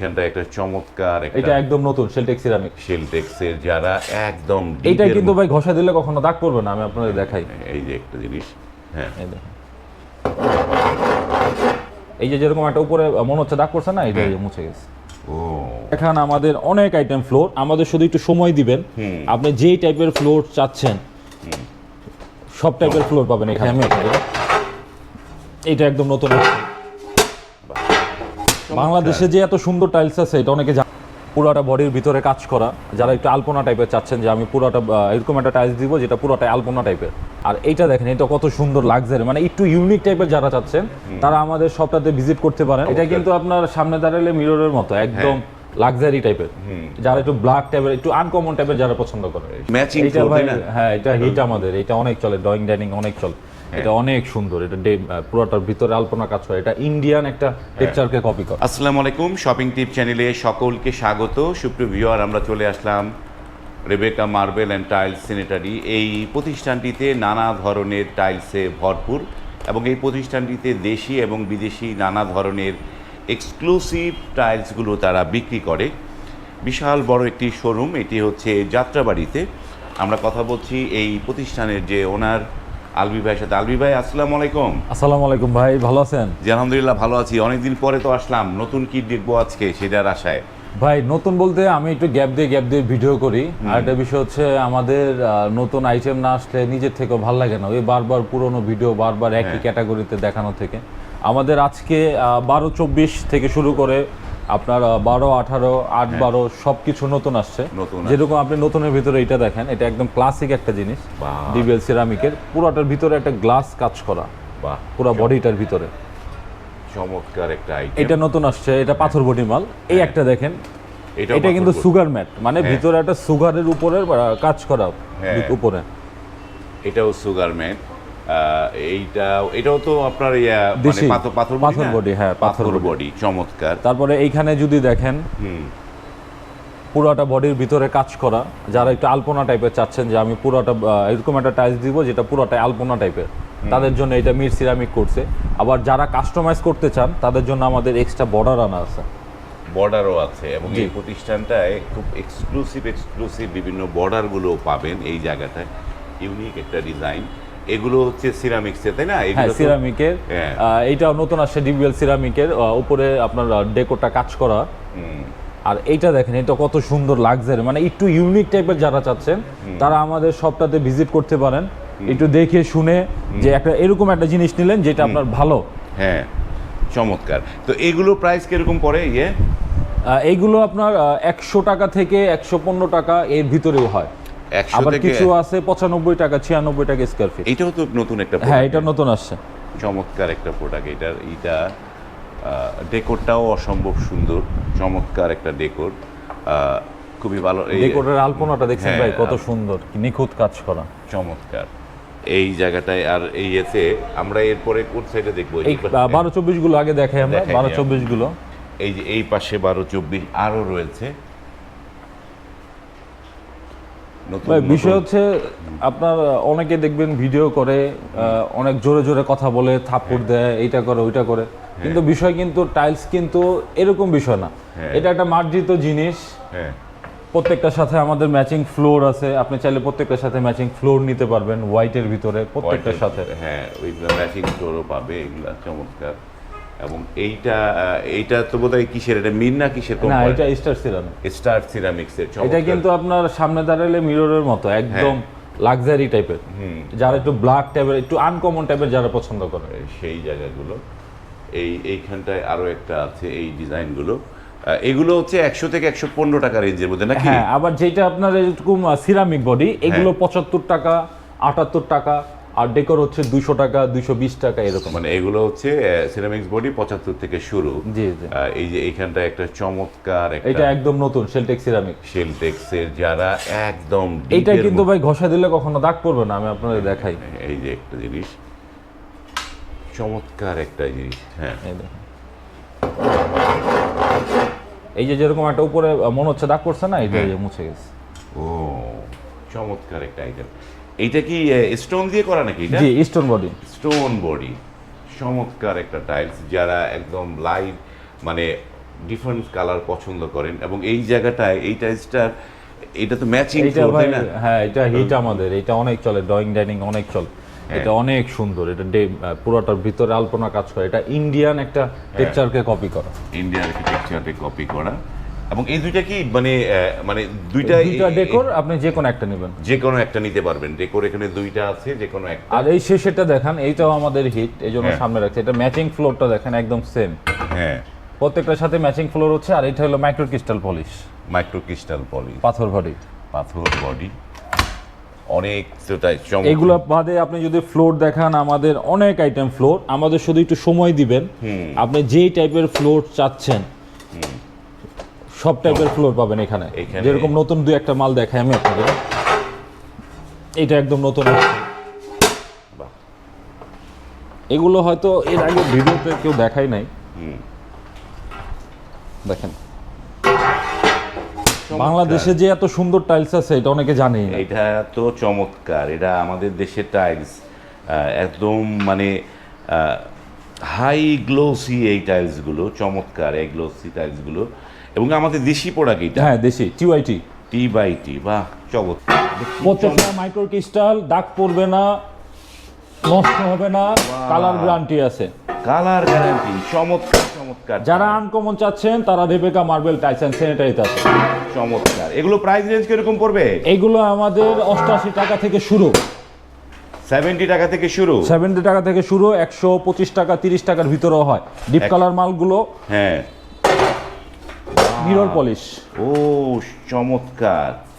এখানটা একটা চমৎকার এটা একদম নতুন সেলটেক্স সিরামিক শেলটেক্সের যারা একদম এর কিন্তু ভাই ঘষা দিলে কখনো দাগ পড়বে না আমি আপনাদের দেখাই। এই যে একটা জিনিস হ্যাঁ। এই যে যেরকম একটা উপরে মনে হচ্ছে দাগ পড়ছে না এটা এই যে মুছে গেছে। ও। এখানে আমাদের অনেক আইটেম ফ্লোর আমাদের শুধু একটু সময় দিবেন। আপনি যেই টাইপের ফ্লোর চাচ্ছেন সব টাইপের ফ্লোর পাবেন এখানে। আমি দিই। এইটা একদম নতুন। বাংলাদেশে যে এত সুন্দর টাইলস আছে এটা অনেকে জানে। পুরোটা বডির ভিতরে কাজ করা। যারা একটু আলপনা টাইপের চাচ্ছেন যে আমি পুরোটা এরকম একটা টাইলস দিব যেটা পুরোটা আলপনা টাইপের আর এইটা দেখেন এটা কত সুন্দর লাক্সারি মানে একটু ইউনিক টাইপের যারা চাচ্ছেন তারা আমাদের সবটাতে ভিজিট করতে পারেন। এটা কিন্তু আপনার সামনে দাঁড়ালে মিররের মতো একদম লাক্সারি টাইপের যারা একটু ব্ল্যাক টাইপের একটু আনকমন টাইপের যারা পছন্দ করে। ম্যাচিং হ্যাঁ এটা হিট আমাদের। এটা অনেক চলে ড্রয়িং ডাইনিং অনেক চলে। এটা অনেক সুন্দর এটা পুরোটার ভিতরে আলপনা কাজ করে। এটা ইন্ডিয়ান একটা টেক্সচারকে কপি করে। আসসালামু আলাইকুম শপিং টিপ চ্যানেলে সকলকে স্বাগত। সুপ্রিয় ভিউয়ার আমরা চলে আসলাম Rebecca marble and tiles sanitary এই প্রতিষ্ঠানটিতে নানা ধরনের টাইলসে ভরপুর এবং এই প্রতিষ্ঠানটিতে দেশি এবং বিদেশি নানা ধরনের এক্সক্লুসিভ টাইলসগুলো তারা বিক্রি করে। বিশাল বড় একটি শোরুম এটি হচ্ছে যাত্রাবাড়িতে। আমরা কথা বলছি এই প্রতিষ্ঠানের যে ওনার আলবি ভাইয়ের সাথে। আলবি ভাই আসসালামু আলাইকুম। আসসালামু আলাইকুম ভাই ভালো আছেন? জি আলহামদুলিল্লাহ ভালো আছি। অনেকদিন পরে তো আসলাম নতুন কি দেখব আজকে সেটার আশায়। ভাই নতুন বলতে আমি একটু গ্যাপ দিয়ে গ্যাপ দিয়ে ভিডিও করি। আর একটা বিষয় হচ্ছে আমাদের নতুন আইটেম না আসলে নিজের থেকেও ভালো লাগে না। ওই বারবার পুরনো ভিডিও বারবার একই। ক্যাটাগরিতে দেখানো থেকে। আমাদের আজকে বারো চব্বিশ থেকে শুরু করে আপনার বারো আঠারো আট বারো সব কিছু নতুন আসছে। হ্যাঁ। নতুন যেরকম আপনি নতুনের ভিতরে এটা দেখেন এটা একদম ক্লাসিক একটা জিনিস। ডিবিএল সিরামিকের পুরোটার ভিতরে একটা গ্লাস কাজ করা। পুরো বডিটার ভিতরে। চমৎকার একটা এটা নতুন আসছে এটা পাথর বডি মাল। এই একটা দেখেন। এটা কিন্তু সুগার ম্যাট মানে ভিতরে একটা সুগারের উপরে কাজ করা হ্যাঁ। উপরে। এটাও সুগার ম্যান এইটা এটাও তো আপনার মানে। পাথর পাথর body, হ্যাঁ, পাথর পাথর বডি। চমৎকার। তারপরে এইখানে যদি দেখেন পুরোটা বডির ভিতরে কাজ করা যারা একটু আলপনা টাইপের চাচ্ছেন যে আমি পুরোটা এরকম একটা টাইলস দিব যেটা পুরোটা আলপনা টাইপের। তাদের জন্য এটা মির সিরামিক করছে। আবার যারা কাস্টমাইজ করতে চান তাদের জন্য আমাদের এক্সট্রা বর্ডার আনা আছে। বর্ডারও আছে এবং এই প্রতিষ্ঠানটায় খুব এক্সক্লুসিভ এক্সক্লুসিভ বিভিন্ন বর্ডারগুলো পাবেন এই জায়গাটায়। ইউনিক একটা ডিজাইন এগুলো হচ্ছে সিরামিক্সে তাই না? হ্যাঁ সিরামিকের হ্যাঁ। এইটাও নতুন আসছে ডিবিএল সিরামিকের উপরে আপনার ডেকোরটা কাজ করা। আর এইটা দেখেন এটা কত সুন্দর লাক্সারি মানে একটু ইউনিক টাইপের যারা চাচ্ছেন তারা আমাদের সবটাতে ভিজিট করতে পারেন। একটু দেখে শুনে যে একটা এরকম একটা জিনিস নিলেন যেটা আপনার ভালো। হ্যাঁ চমৎকার। তো এগুলো প্রাইস কীরকম পড়ে ইয়ে? এইগুলো আপনার একশো টাকা থেকে একশো পনেরো টাকা এর ভিতরেও হয়। আবার কিছু আছে পঁচানব্বই টাকা ছিয়ানব্বই টাকা স্কোয়ার ফিট এটাও তো নতুন একটা হ্যাঁ এটা নতুন আসছে। চমৎকার একটা প্রোডাক্ট এটার এইটা ডেকোরটাও অসম্ভব সুন্দর চমৎকার একটা ডেকোর। খুবই ভালো এই ডেকোরের আলপনাটা দেখছেন হ্যাঁ, ভাই কত সুন্দর নিখুঁত কাজ করা। চমৎকার। এই জায়গাটায় আর এই এতে আমরা এরপরে কোন সাইডে দেখব? এই বারো চব্বিশগুলো আগে দেখাই আমরা বারো চব্বিশগুলো। এই যে এই পাশে বারো চব্বিশ আরও রয়েছে নতুন ভাই নতুন- বিষয় হচ্ছে আপনার অনেকে দেখবেন ভিডিও করে অনেক জোরে জোরে কথা বলে থাপ্পড় দেয় এইটা করে ওইটা করে। কিন্তু বিষয় কিন্তু টাইলস কিন্তু এরকম বিষয় না। হ্যাঁ। এটা একটা মার্জিত জিনিস। হ্যাঁ। প্রত্যেকটার সাথে আমাদের ম্যাচিং ফ্লোর আছে। আপনি চাইলে প্রত্যেকটার সাথে ম্যাচিং ফ্লোর নিতে পারবেন হোয়াইটের ভিতরে প্রত্যেকটার সাথে। হ্যাঁ ওইগুলো ম্যাচিং স্টোরও পাবে এগুলা চমৎকার। এবং এইটা এইটা তো বোধহয় কিসের? এটা মিন না কিসের না এটা স্টার সিরামিক স্টার সিরামিক্সের এটা কিন্তু আপনার সামনে দাঁড়ালে মিররের মতো একদম লাক্সারি টাইপের যারা একটু ব্ল্যাক টাইপের একটু আনকমন টাইপের যারা পছন্দ করে। সেই জায়গাগুলো। এই এইখানটায় আরও একটা আছে এই ডিজাইনগুলো। এগুলো হচ্ছে একশো থেকে একশো পনেরো টাকা রেঞ্জের মধ্যে নাকি? হ্যাঁ আবার যেটা আপনার এরকম সিরামিক বডি এগুলো হ্যাঁ। পঁচাত্তর টাকা আটাত্তর টাকা আর ডেকোর হচ্ছে দুইশো টাকা দুইশো বিশ টাকা এরকম। মানে এগুলো হচ্ছে সিরামিক্স বডি পঁচাত্তর থেকে শুরু। জি জি। আহ, এই যে একটা চমৎকার এটা একদম নতুন সেলটেক্স সিরামিক শেলটেক্সের যারা একদম এর কিন্তু ভাই ঘষা দিলে কখনো দাগ পড়বে না আমি আপনাদের দেখাই। এই যে একটা জিনিস। চমৎকার একটা জিনিস হ্যাঁ। এই যে যেরকম একটা উপরে মনে হচ্ছে দাগ পড়ছে না এটা এই যে মুছে গেছে। ও চমৎকার একটা আইটেম এইটা কি স্টোন দিয়ে করা নাকি এটা? জি স্টোন বডি স্টোন বডি চমৎকার একটা টাইলস যারা একদম লাইট মানে ডিফারেন্ট কালার পছন্দ করেন। এবং এই জায়গাটায় এই টাইলসটার এটা তো ম্যাচিং তাই না? হ্যাঁ এটা হিট আমাদের এটা অনেক চলে ড্রয়িং ডাইনিং অনেক চলে। হ্যাঁ। এটা অনেক সুন্দর এটা পুরোটার ভিতরে আলপনা কাজ করে। এটা ইন্ডিয়ান একটা হ্যাঁ। টেক্সচারকে কপি করা। ইন্ডিয়ান আর্কিটেকচারকে কপি করা। এবং এই দুইটা কি মানে মানে দুইটা দুইটা ডেকোর আপনি যে কোনো একটা নেবেন। যে কোনো একটা নিতে পারবেন। ডেকোর এখানে দুইটা আছে যে কোনো একটা। আর এই শেষেরটা দেখেন এইটাও আমাদের হিট এই জন্য হ্যাঁ। সামনে রাখছে। এটা ম্যাচিং ফ্লোরটা দেখেন একদম সেম হ্যাঁ। প্রত্যেকটার সাথে ম্যাচিং ফ্লোর হচ্ছে আর এটা হলো micro crystal polish micro crystal poly পাথর বডি পাথর বডি অনেক এগুলো বাদে আপনি যদি ফ্লোর দেখান আমাদের অনেক আইটেম ফ্লোর আমাদের শুধু একটু সময় দিবেন। আপনি যেই টাইপের ফ্লোর চাচ্ছেন সব টাইপের ফ্লোর পাবেন এখানে। যেরকম নতুন দুই একটা মাল দেখাই আমি আপনাদের। এটা একদম নতুন। এগুলো হয়তো এর আগে ভিডিওতে কেউ দেখাই নাই। দেখেন। বাংলাদেশে যে এত সুন্দর টাইলস আছে এটা অনেকে জানে না। এটা তো চমৎকার। এটা আমাদের দেশের টাইলস একদম মানে হাই গ্লোসি এই টাইলসগুলো চমৎকার এই গ্লোসি টাইলসগুলো এবং আমাদের দেশি প্রোডাক্ট এটা হ্যাঁ দেশি টিওয়াইটি টি বাই টি বাহ চমৎকার। প্রত্যেকটা মাইক্রো ক্রিস্টাল দাগ পড়বে না নষ্ট হবে না কালার গ্যারান্টি আছে। কালার গ্যারান্টি চমৎকার চমৎকার। যারা আনকমন চাচ্ছেন তারা রেবেকা মার্বেল টাইলস অ্যান্ড স্যানিটারিতে আছে। চমৎকার। এগুলো প্রাইস রেঞ্জ কীরকম পড়বে? এইগুলো আমাদের অষ্টআশি টাকা থেকে শুরু। সেভেন্টি টাকা থেকে শুরু? সেভেন্টি টাকা থেকে শুরু একশো পঁচিশ টাকা তিরিশ টাকার ভিতরেও হয়। ডিপ কালার মালগুলো হ্যাঁ। Mirror polish. ও চমৎকার।